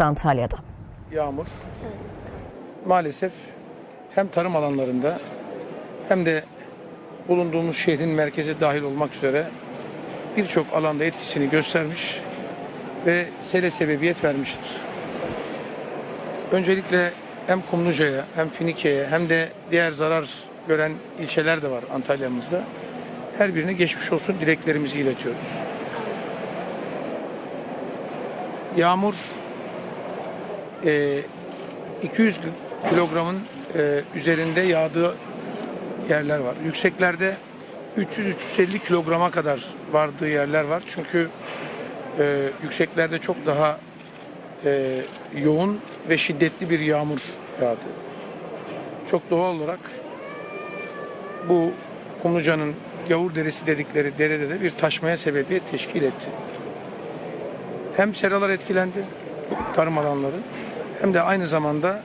Antalya'da. yağmur maalesef hem tarım alanlarında hem de bulunduğumuz şehrin merkezi dahil olmak üzere birçok alanda etkisini göstermiş ve sele sebebiyet vermiştir. Öncelikle hem Kumluca'ya hem Finike'ye hem de diğer zarar gören ilçeler de var Antalya'mızda. Her birine geçmiş olsun dileklerimizi iletiyoruz. Yağmur e, 200 kilogramın e, üzerinde yağdığı yerler var. Yükseklerde 300-350 kilograma kadar vardığı yerler var. Çünkü e, yükseklerde çok daha e, yoğun ve şiddetli bir yağmur yağdı. Çok doğal olarak bu Kumluca'nın Yavur Deresi dedikleri derede de bir taşmaya sebebiyet teşkil etti. Hem seralar etkilendi, tarım alanları, hem de aynı zamanda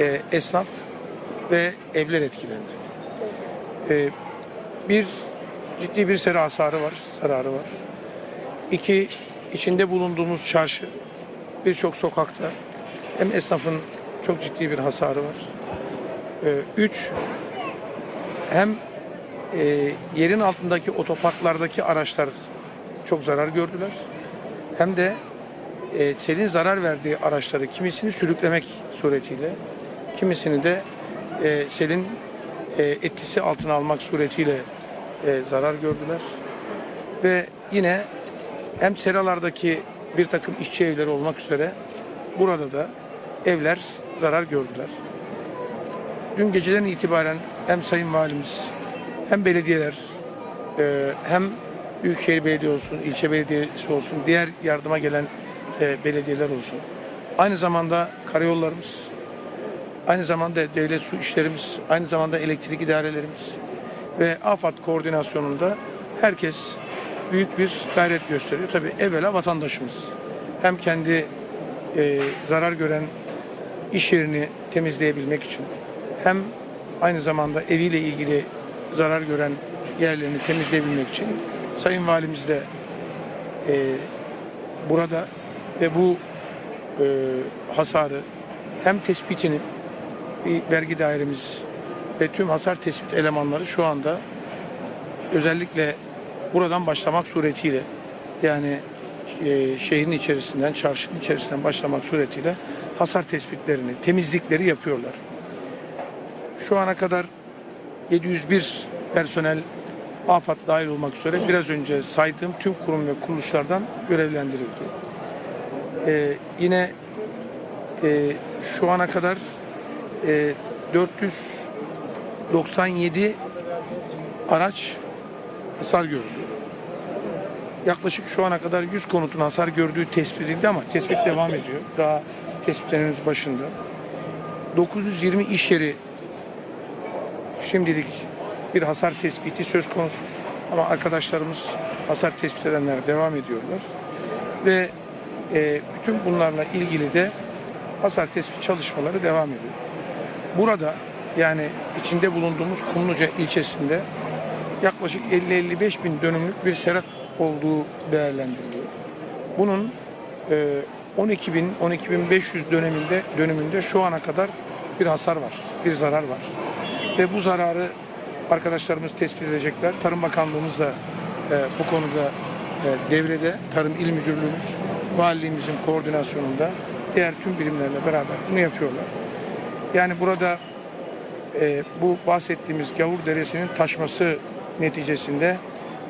e, esnaf ve evler etkilendi. E, bir ciddi bir sera hasarı var, zararı var. İki, içinde bulunduğumuz çarşı, birçok sokakta hem esnafın çok ciddi bir hasarı var. E, üç, hem e, yerin altındaki otoparklardaki araçlar çok zarar gördüler. Hem de e, selin zarar verdiği araçları kimisini sürüklemek suretiyle, kimisini de e, selin e, etkisi altına almak suretiyle e, zarar gördüler. Ve yine hem seralardaki bir takım işçi evleri olmak üzere burada da evler zarar gördüler. Dün geceden itibaren hem Sayın Valimiz hem belediyeler e, hem Büyükşehir Belediye olsun, ilçe belediyesi olsun, diğer yardıma gelen e, belediyeler olsun. Aynı zamanda karayollarımız, aynı zamanda devlet su işlerimiz, aynı zamanda elektrik idarelerimiz ve AFAD koordinasyonunda herkes büyük bir gayret gösteriyor. Tabii evvela vatandaşımız hem kendi e, zarar gören iş yerini temizleyebilmek için hem aynı zamanda eviyle ilgili zarar gören yerlerini temizleyebilmek için Sayın Valimiz de e, burada ve bu e, hasarı hem tespitini bir vergi dairemiz ve tüm hasar tespit elemanları şu anda özellikle buradan başlamak suretiyle yani e, şehrin içerisinden, çarşının içerisinden başlamak suretiyle hasar tespitlerini, temizlikleri yapıyorlar. Şu ana kadar 701 personel AFAD dahil olmak üzere biraz önce saydığım tüm kurum ve kuruluşlardan görevlendirildi. Ee, yine e, şu ana kadar e, 497 araç hasar gördü. Yaklaşık şu ana kadar 100 konutun hasar gördüğü tespit edildi ama tespit devam ediyor. Daha tespitlerin henüz başında. 920 iş yeri şimdilik bir hasar tespiti söz konusu. Ama arkadaşlarımız hasar tespit edenler devam ediyorlar. Ve e, bütün bunlarla ilgili de hasar tespit çalışmaları devam ediyor. Burada yani içinde bulunduğumuz Kumluca ilçesinde yaklaşık 50-55 bin dönümlük bir serat olduğu değerlendiriliyor. Bunun e, 12 bin, 12 bin 500 döneminde, dönümünde şu ana kadar bir hasar var, bir zarar var. Ve bu zararı arkadaşlarımız tespit edecekler. Tarım Bakanlığımız da e, bu konuda e, devrede. Tarım İl Müdürlüğümüz, valiliğimizin koordinasyonunda diğer tüm birimlerle beraber bunu yapıyorlar. Yani burada e, bu bahsettiğimiz Gavur Deresi'nin taşması neticesinde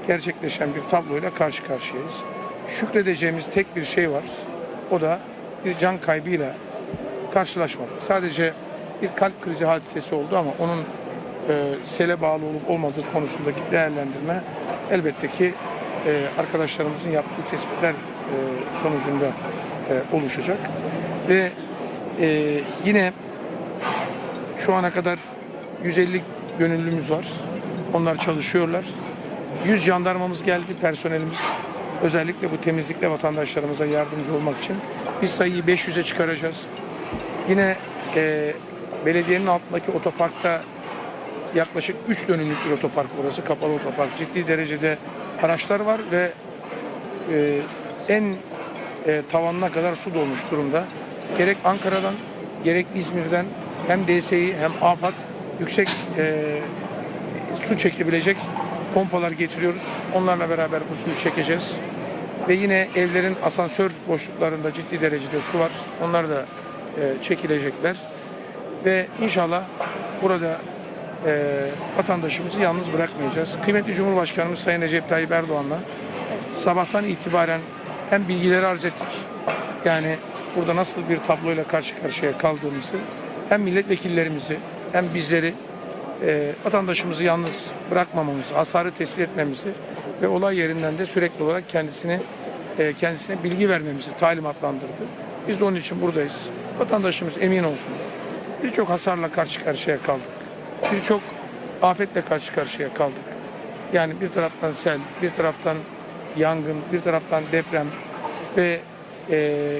gerçekleşen bir tabloyla karşı karşıyayız. Şükredeceğimiz tek bir şey var. O da bir can kaybıyla karşılaşmadık. Sadece bir kalp krizi hadisesi oldu ama onun e, sele bağlı olup olmadığı konusundaki değerlendirme elbette ki e, arkadaşlarımızın yaptığı tespitler sonucunda e, oluşacak. Ve e, yine şu ana kadar 150 gönüllümüz var. Onlar çalışıyorlar. 100 jandarmamız geldi, personelimiz. Özellikle bu temizlikte vatandaşlarımıza yardımcı olmak için. Biz sayıyı 500'e çıkaracağız. Yine e, belediyenin altındaki otoparkta yaklaşık 3 dönümlük bir otopark orası. Kapalı otopark. Ciddi derecede araçlar var ve e, en e, tavanına kadar su dolmuş durumda. Gerek Ankara'dan gerek İzmir'den hem DSİ hem AFAD yüksek e, su çekebilecek pompalar getiriyoruz. Onlarla beraber bu suyu çekeceğiz. Ve yine evlerin asansör boşluklarında ciddi derecede su var. Onlar da e, çekilecekler. Ve inşallah burada e, vatandaşımızı yalnız bırakmayacağız. Kıymetli Cumhurbaşkanımız Sayın Recep Tayyip Erdoğan'la sabahtan itibaren hem bilgileri arz ettik. Yani burada nasıl bir tabloyla karşı karşıya kaldığımızı hem milletvekillerimizi hem bizleri e, vatandaşımızı yalnız bırakmamamızı, hasarı tespit etmemizi ve olay yerinden de sürekli olarak kendisini e, kendisine bilgi vermemizi talimatlandırdı. Biz de onun için buradayız. Vatandaşımız emin olsun. Birçok hasarla karşı karşıya kaldık. Birçok afetle karşı karşıya kaldık. Yani bir taraftan sel, bir taraftan yangın, bir taraftan deprem ve e,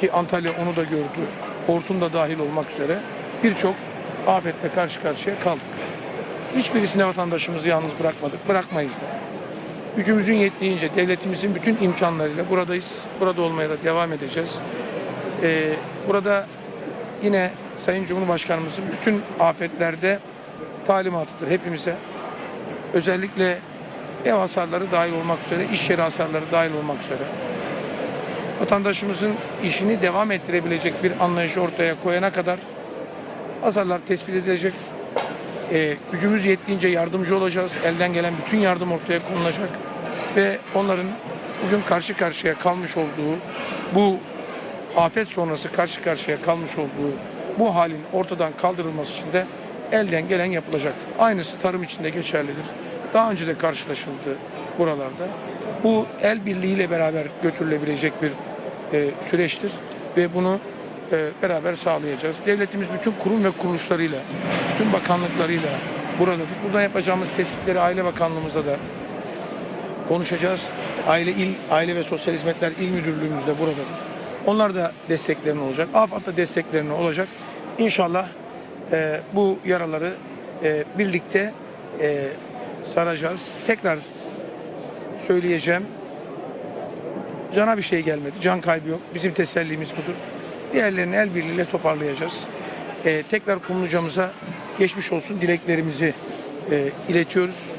ki Antalya onu da gördü. Hortum da dahil olmak üzere birçok afetle karşı karşıya kaldık. Hiçbirisine vatandaşımızı yalnız bırakmadık. Bırakmayız da. Gücümüzün yettiğince devletimizin bütün imkanlarıyla buradayız. Burada olmaya da devam edeceğiz. Ee, burada yine Sayın Cumhurbaşkanımızın bütün afetlerde talimatıdır hepimize. Özellikle ev hasarları dahil olmak üzere, iş yeri hasarları dahil olmak üzere vatandaşımızın işini devam ettirebilecek bir anlayışı ortaya koyana kadar hasarlar tespit edilecek. Ee, gücümüz yettiğince yardımcı olacağız. Elden gelen bütün yardım ortaya konulacak. Ve onların bugün karşı karşıya kalmış olduğu bu afet sonrası karşı karşıya kalmış olduğu bu halin ortadan kaldırılması için de elden gelen yapılacaktır. Aynısı tarım için de geçerlidir. Daha önce de karşılaşıldı buralarda. Bu el birliğiyle beraber götürülebilecek bir e, süreçtir ve bunu e, beraber sağlayacağız. Devletimiz bütün kurum ve kuruluşlarıyla, bütün bakanlıklarıyla. Burada yapacağımız tespitleri Aile Bakanlığımıza da konuşacağız. Aile İl Aile ve Sosyal Hizmetler İl Müdürlüğümüz de buradadır. Onlar da desteklerini olacak. AFAD da desteklerini olacak. İnşallah e, bu yaraları e, birlikte e, saracağız. Tekrar söyleyeceğim. Cana bir şey gelmedi. Can kaybı yok. Bizim tesellimiz budur. Diğerlerini el birliğiyle toparlayacağız. E, tekrar Kumlucamıza geçmiş olsun dileklerimizi e, iletiyoruz.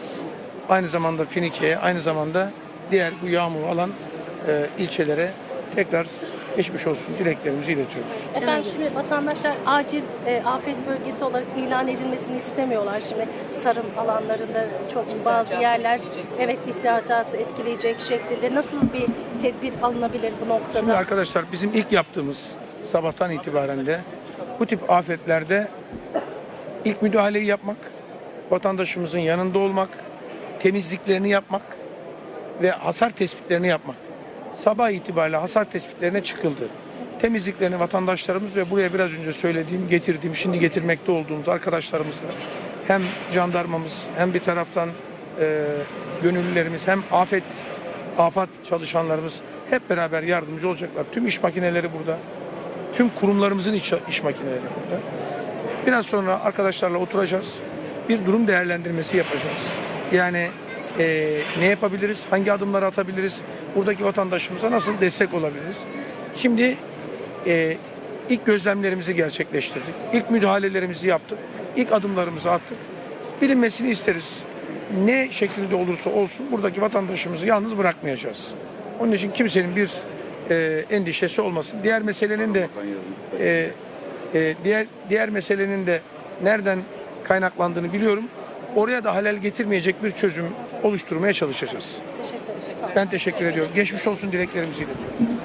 Aynı zamanda Finike'ye, aynı zamanda diğer bu yağmur alan e, ilçelere tekrar geçmiş olsun dileklerimizi iletiyoruz. Efendim şimdi vatandaşlar acil e, afet bölgesi olarak ilan edilmesini istemiyorlar. Şimdi tarım alanlarında çok bazı yerler evet isiyatatı etkileyecek şekilde nasıl bir tedbir alınabilir bu Şimdi noktada? arkadaşlar bizim ilk yaptığımız sabahtan itibaren de bu tip afetlerde ilk müdahaleyi yapmak, vatandaşımızın yanında olmak, temizliklerini yapmak ve hasar tespitlerini yapmak. Sabah itibariyle hasar tespitlerine çıkıldı. Temizliklerini vatandaşlarımız ve buraya biraz önce söylediğim, getirdiğim, şimdi getirmekte olduğumuz arkadaşlarımızla hem jandarmamız hem bir taraftan e, gönüllülerimiz hem afet afat çalışanlarımız hep beraber yardımcı olacaklar. Tüm iş makineleri burada. Tüm kurumlarımızın iş, iş makineleri burada. Biraz sonra arkadaşlarla oturacağız. Bir durum değerlendirmesi yapacağız. Yani e, ne yapabiliriz? Hangi adımları atabiliriz? Buradaki vatandaşımıza nasıl destek olabiliriz? Şimdi e, ilk gözlemlerimizi gerçekleştirdik. İlk müdahalelerimizi yaptık. İlk adımlarımızı attık. Bilinmesini isteriz. Ne şekilde olursa olsun buradaki vatandaşımızı yalnız bırakmayacağız. Onun için kimsenin bir e, endişesi olmasın. Diğer meselenin de e, e, diğer diğer meselenin de nereden kaynaklandığını biliyorum. Oraya da halel getirmeyecek bir çözüm oluşturmaya çalışacağız. Ben teşekkür ediyorum. Geçmiş olsun dileklerimizi iletiyorum.